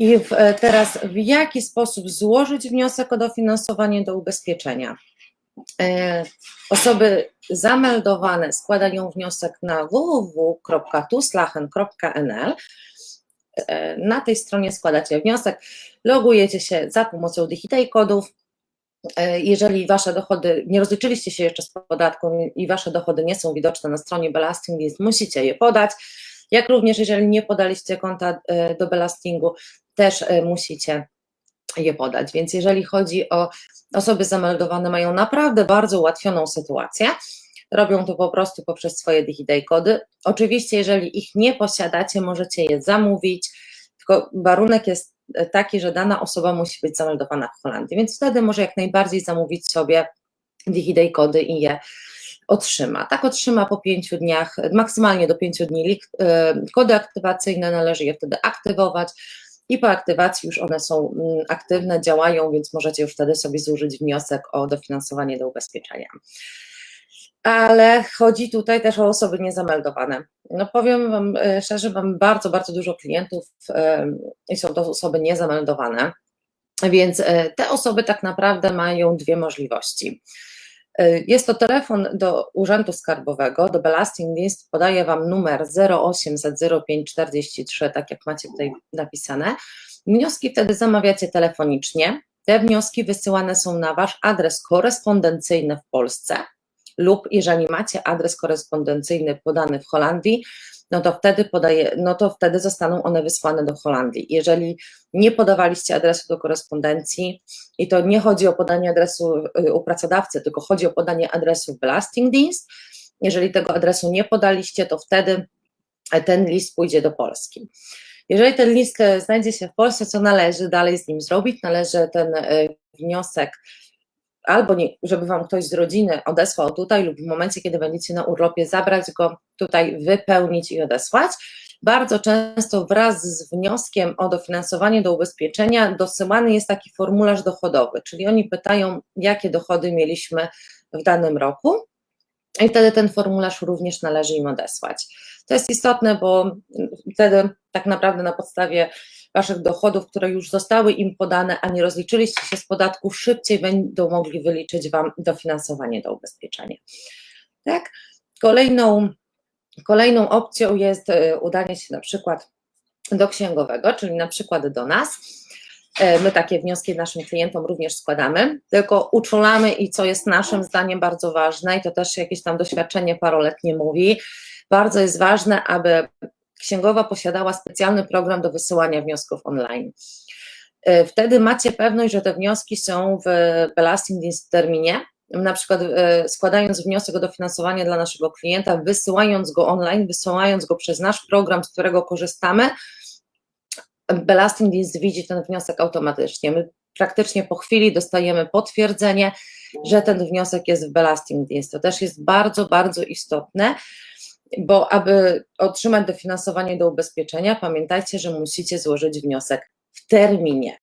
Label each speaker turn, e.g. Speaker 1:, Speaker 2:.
Speaker 1: I w, e, teraz w jaki sposób złożyć wniosek o dofinansowanie do ubezpieczenia? E, Osoby zameldowane składają wniosek na www.tuslachen.nl. E, Na tej stronie składacie wniosek, logujecie się za pomocą Digital kodów. Jeżeli wasze dochody, nie rozliczyliście się jeszcze z podatku i wasze dochody nie są widoczne na stronie Belasting, więc musicie je podać. Jak również, jeżeli nie podaliście konta do Belastingu, też e, musicie je podać. Więc jeżeli chodzi o osoby zameldowane, mają naprawdę bardzo ułatwioną sytuację. Robią to po prostu poprzez swoje Digiday kody. Oczywiście, jeżeli ich nie posiadacie, możecie je zamówić, tylko warunek jest e, taki, że dana osoba musi być zameldowana w Holandii, więc wtedy może jak najbardziej zamówić sobie Digiday kody i je otrzyma. Tak otrzyma po pięciu dniach, maksymalnie do pięciu dni e, kody aktywacyjne, należy je wtedy aktywować i po aktywacji już one są mm, aktywne, działają, więc możecie już wtedy sobie złożyć wniosek o dofinansowanie do ubezpieczenia. Ale chodzi tutaj też o osoby niezameldowane. No powiem Wam e, szczerze, mam bardzo, bardzo dużo klientów i są to osoby niezameldowane, więc e, te osoby tak naprawdę mają dwie możliwości. E, Jest to telefon do Urzędu Skarbowego, do Belasting List, podaję Wam numer 0800 0543, tak jak macie tutaj napisane. Wnioski wtedy zamawiacie telefonicznie. Te wnioski wysyłane są na Wasz adres korespondencyjny w Polsce lub jeżeli macie adres korespondencyjny podany w Holandii, no to wtedy podaje, no to wtedy zostaną one wysłane do Holandii. Jeżeli nie podawaliście adresu do korespondencji i to nie chodzi o podanie adresu y, u pracodawcy, tylko chodzi o podanie adresu w Belastingdienst, jeżeli tego adresu nie podaliście, to wtedy e, ten list pójdzie do Polski. Jeżeli ten list e, znajdzie się w Polsce, co należy dalej z nim zrobić? Należy ten e, wniosek albo nie, żeby Wam ktoś z rodziny odesłał tutaj, lub w momencie, kiedy będziecie na urlopie, zabrać go tutaj, wypełnić i odesłać. Bardzo często wraz z wnioskiem o dofinansowanie do ubezpieczenia dosyłany jest taki formularz dochodowy, czyli oni pytają, jakie dochody mieliśmy w danym roku. I wtedy ten formularz również należy im odesłać. To jest istotne, bo wtedy tak naprawdę na podstawie Waszych dochodów, które już zostały im podane, a nie rozliczyliście się z podatku, szybciej będą mogli wyliczyć Wam dofinansowanie do ubezpieczenia. Tak? Kolejną, kolejną opcją jest e, udanie się na przykład do księgowego, czyli na przykład do nas. E, My takie wnioski naszym klientom również składamy, tylko uczulamy i co jest naszym zdaniem bardzo ważne, i to też jakieś tam doświadczenie paroletnie mówi, bardzo jest ważne, aby księgowa posiadała specjalny program do wysyłania wniosków online. E, Wtedy macie pewność, że te wnioski są w Belasting terminie. Na przykład e, składając wniosek o dofinansowanie dla naszego klienta, wysyłając go online, wysyłając go przez nasz program, z którego korzystamy, Belasting Dienst widzi ten wniosek automatycznie. My praktycznie po chwili dostajemy potwierdzenie, że ten wniosek jest w Belasting Dienst. To też jest bardzo, bardzo istotne, bo aby otrzymać dofinansowanie do ubezpieczenia, pamiętajcie, że musicie złożyć wniosek w terminie.